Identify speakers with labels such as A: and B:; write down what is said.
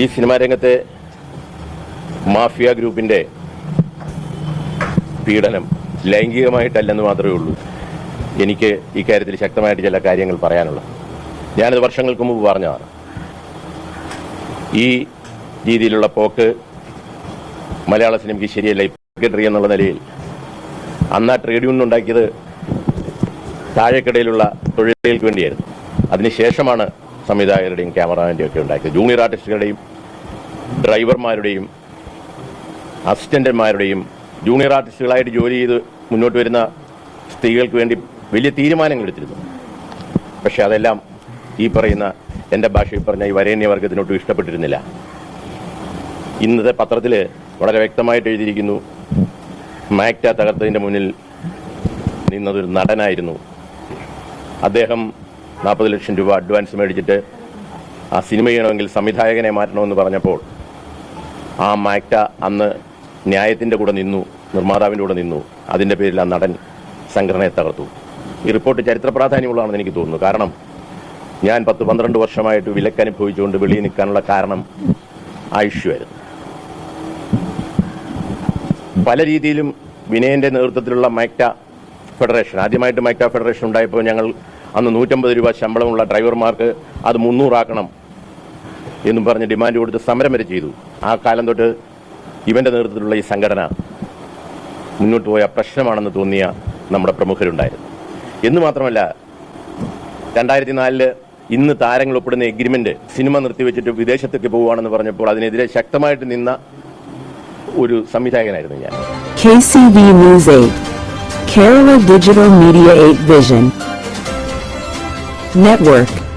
A: ഈ സിനിമാ രംഗത്തെ മാഫിയ ഗ്രൂപ്പിന്റെ പീഡനം ലൈംഗികമായിട്ടല്ലെന്ന് മാത്രമേ ഉള്ളൂ. എനിക്ക് ഇക്കാര്യത്തിൽ ശക്തമായിട്ട് ചില കാര്യങ്ങൾ പറയാനുള്ളത്. ഞാനത് വർഷങ്ങൾക്ക് മുമ്പ് പറഞ്ഞതാണ്. ഈ രീതിയിലുള്ള പോക്ക് മലയാള സിനിമയ്ക്ക് ശരിയല്ല. സെക്രട്ടറി എന്നുള്ള നിലയിൽ അന്ന് ആ ട്രേഡ് യൂണിയൻ ഉണ്ടാക്കിയത് താഴെക്കിടയിലുള്ള തൊഴിലുകൾക്ക് വേണ്ടിയായിരുന്നു. അതിനുശേഷമാണ് സംവിധായകരുടെയും ക്യാമറാമാന്റെയും ഒക്കെ ഉണ്ടാക്കിയത് ജൂനിയർ ആർട്ടിസ്റ്റുകളുടെയും ഡ്രൈവർമാരുടെയും അസിസ്റ്റന്റന്മാരുടെയും ജൂനിയർ ആർട്ടിസ്റ്റുകളായിട്ട് ജോലി ചെയ്ത് മുന്നോട്ട് വരുന്ന സ്ത്രീകൾക്ക് വേണ്ടി വലിയ തീരുമാനങ്ങൾ എടുത്തിരുന്നു. പക്ഷെ അതെല്ലാം ഈ പറയുന്ന എന്റെ ഭാഷയിൽ പറഞ്ഞ ഈ വരേണ്യ വർഗത്തിനൊട്ടും ഇഷ്ടപ്പെട്ടിരുന്നില്ല. ഇന്നത്തെ പത്രത്തിൽ വളരെ വ്യക്തമായിട്ട് എഴുതിയിരിക്കുന്നു മാക്ട തകർത്തതിന്റെ മുന്നിൽ നിന്നതൊരു നടനായിരുന്നു. അദ്ദേഹം നാൽപ്പത് ലക്ഷം രൂപ അഡ്വാൻസ് മേടിച്ചിട്ട് ആ സിനിമ ചെയ്യണമെങ്കിൽ സംവിധായകനെ മാറ്റണമെന്ന് പറഞ്ഞപ്പോൾ ആ മാക്ട അന്ന് ന്യായത്തിന്റെ കൂടെ നിന്നു നിർമ്മാതാവിന്റെ കൂടെ നിന്നു. അതിന്റെ പേരിൽ ആ നടൻ സംഘടനയെ തകർത്തു. ഈ റിപ്പോർട്ട് ചരിത്ര പ്രാധാന്യമുള്ളതാണെന്ന് എനിക്ക് തോന്നുന്നു. കാരണം ഞാൻ പത്ത് പന്ത്രണ്ട് വർഷമായിട്ട് വിലക്കനുഭവിച്ചുകൊണ്ട് വെളിയിൽ നിൽക്കാനുള്ള കാരണം ആ ഇഷ്യൂ ആയിരുന്നു. പല രീതിയിലും വിനയന്റെ നേതൃത്വത്തിലുള്ള മൈക്ട ഫെഡറേഷൻ ആദ്യമായിട്ട് മൈക്ട ഫെഡറേഷൻ ഉണ്ടായപ്പോൾ ഞങ്ങൾ അന്ന് നൂറ്റമ്പത് രൂപ ശമ്പളമുള്ള ഡ്രൈവർമാർക്ക് അത് മുന്നൂറാക്കണം എന്നും പറഞ്ഞ് ഡിമാൻഡ് കൊടുത്ത് സമരം വരെ ചെയ്തു ആ കാലം തൊട്ട് ഇവന്റെ നേതൃത്വത്തിലുള്ള ഈ സംഘടന മുന്നോട്ട് പോയ പ്രശ്നമാണെന്ന് തോന്നിയ നമ്മുടെ പ്രമുഖരുണ്ടായിരുന്നു എന്ന് മാത്രമല്ല രണ്ടായിരത്തി നാലിൽ ഇന്ന് താരങ്ങൾ ഒപ്പിടുന്ന എഗ്രിമെന്റ് സിനിമ നിർത്തിവെച്ചിട്ട് വിദേശത്തേക്ക് പോവുകയാണെന്ന് പറഞ്ഞപ്പോൾ അതിനെതിരെ ശക്തമായിട്ട് നിന്ന ഒരു സംവിധായകനായിരുന്നു ഞാൻ
B: KCV News 8. Kerala Digital Media 8 Vision. Network.